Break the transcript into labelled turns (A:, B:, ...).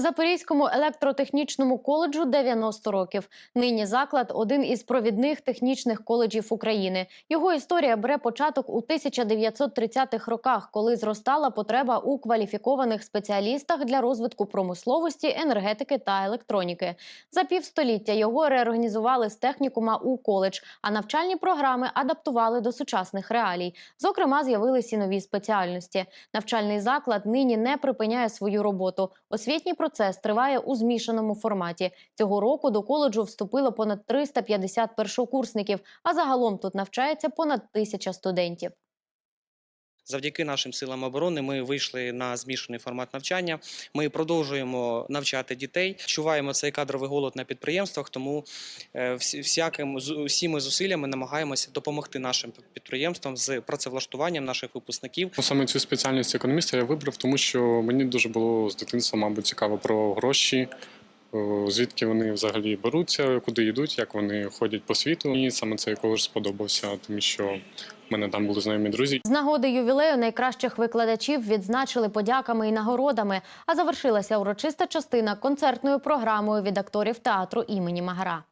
A: Запорізькому електротехнічному коледжу 90 років. Нині заклад один із провідних технічних коледжів України. Його історія бере початок у 1930-х роках, коли зростала потреба у кваліфікованих спеціалістах для розвитку промисловості, енергетики та електроніки. За півстоліття його реорганізували з технікума у коледж, а навчальні програми адаптували до сучасних реалій. Зокрема, з'явилися нові спеціальності. Навчальний заклад нині не припиняє свою роботу. Освітній процес триває у змішаному форматі. Цього року до коледжу вступило понад 350 першокурсників, а загалом тут навчається понад тисяча студентів.
B: Завдяки нашим силам оборони ми вийшли на змішаний формат навчання. Ми продовжуємо навчати дітей. Чуваємо цей кадровий голод на підприємствах, тому е, всяким усіми зусиллями намагаємося допомогти нашим підприємствам з працевлаштуванням наших випускників.
C: Ну, Саме цю спеціальність економіста я вибрав, тому що мені дуже було з дитинства, мабуть, цікаво про гроші, е, звідки вони взагалі беруться, куди йдуть, як вони ходять по світу. І саме цей коледж сподобався, тому що мене там були знайомі друзі.
A: З нагоди ювілею найкращих викладачів відзначили подяками і нагородами. А завершилася урочиста частина концертною програмою від акторів театру імені Магара.